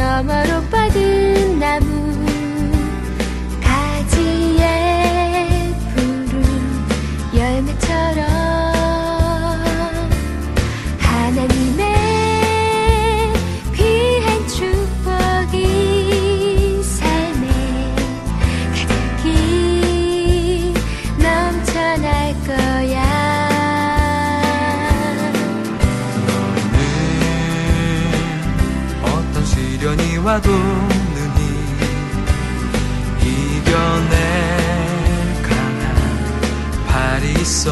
i'm a little Namarupa. 능히 이겨낼 발이 있어.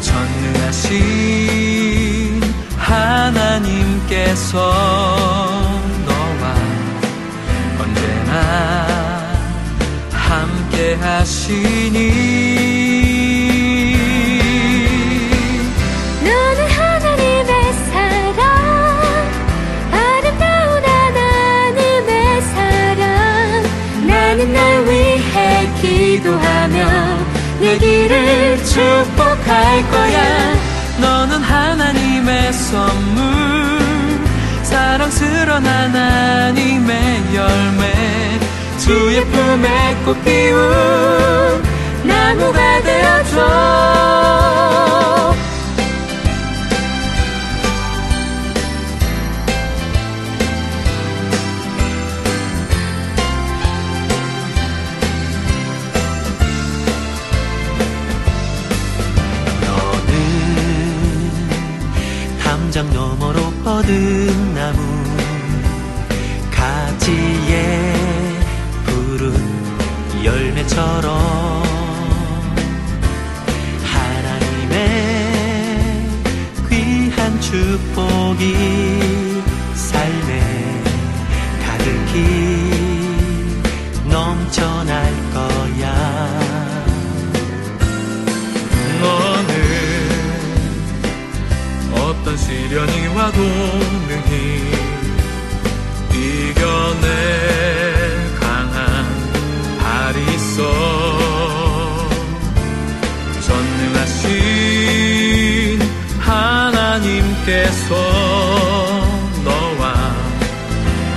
전능하신 하나님께서 너와 언제나 함께 하시니 기도하며 내 길을 축복할 거야. 너는 하나님의 선물 사랑스런 하나님의 열매 주의 품에 꽃 피운 담장 너머로 뻗은 나무 가지에 푸른 열매처럼 하나님의 귀한 축복이 삶에 가득히 넘쳐날 시련이 와도 능히 이겨낼 강한 발이 있어 전능하신 하나님께서 너와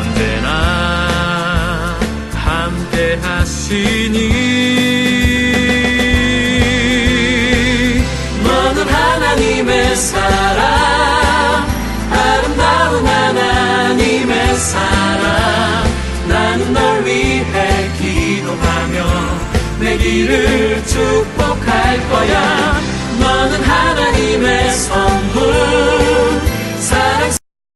언제나 함께 하시니 사랑. 나는 널 위해 기도하며 내 길을 축복할 거야